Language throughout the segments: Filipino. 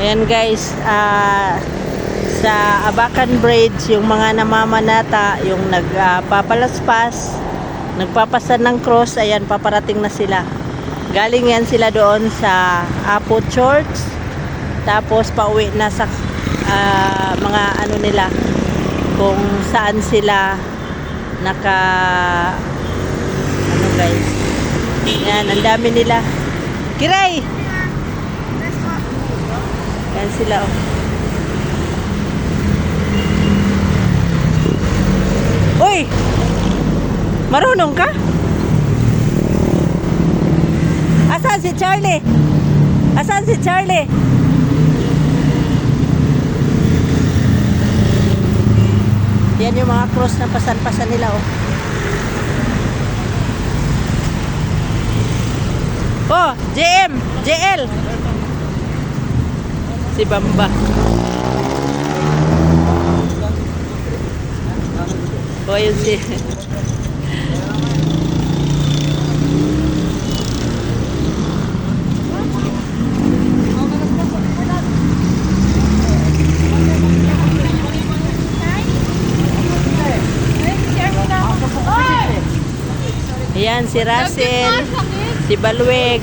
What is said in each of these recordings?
Ayan guys, ah, sa Abacan Bridge, yung mga namamanata, yung nagpapalaspas, nagpapasan ng cross, ayan, paparating na sila. Galing yan sila doon sa Apo Church, tapos pauwi na sa ah, mga ano nila, kung saan sila naka, ano guys, yan, ang dami nila. Kiray! Yan sila oh. Uy! Marunong ka? Asan si Charlie? Asan si Charlie? Yan yung mga cross na pasan-pasan nila oh. Oh, JM, JL. Si Bamba. O, yun si... Ayan, si Russell, si Balweg.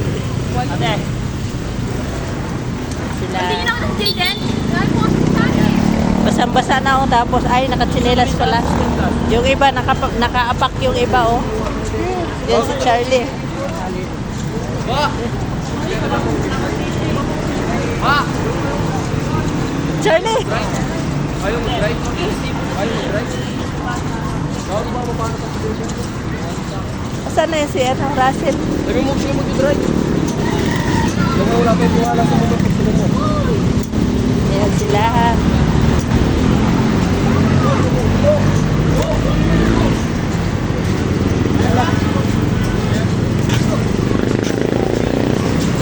Sila. Basang-basa na ako tapos ay nakatsinelas pala. Yung iba nakapak nakaapak yung iba oh. Yan si Charlie. Charlie. Ayaw mag-drive? Ayaw mag-drive? Bago ba paano ka sa Asan na yun si ano, Russell? Sabi mo mo mag-drive. Kaya wala pa yung tiwala sa motor pag sila mo. Ayan sila.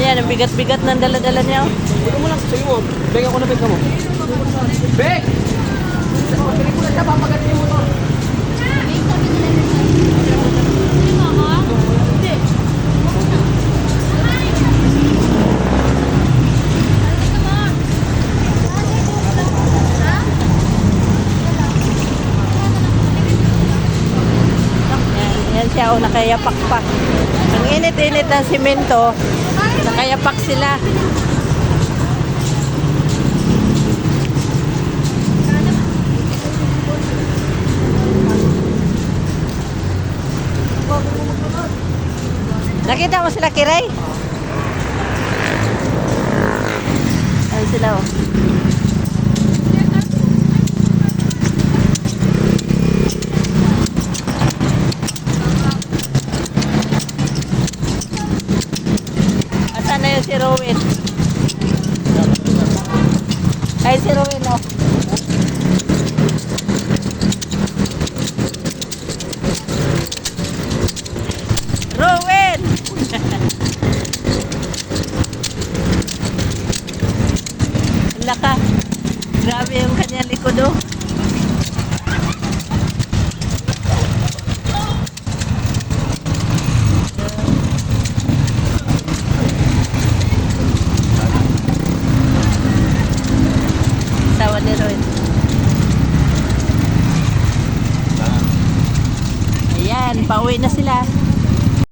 Ayan, ang bigat-bigat ng dala-dala niya. oh. Ito mo lang, sige mo. Beng ako na beng ka mo. Beng! Pagkali ko na siya, papagatin yung motor. Yan, yan siya, oh, nakayapak pa. Ang init-init ng simento, nakayapak sila. Nakita mo sila, Kiray? Ayun sila, oh. Yun si Rowin? Ay, si Rowin, oh. Rowin! Ang laka. Grabe yung kanyang likod, oh. steroid. Ayan, pauwi na sila.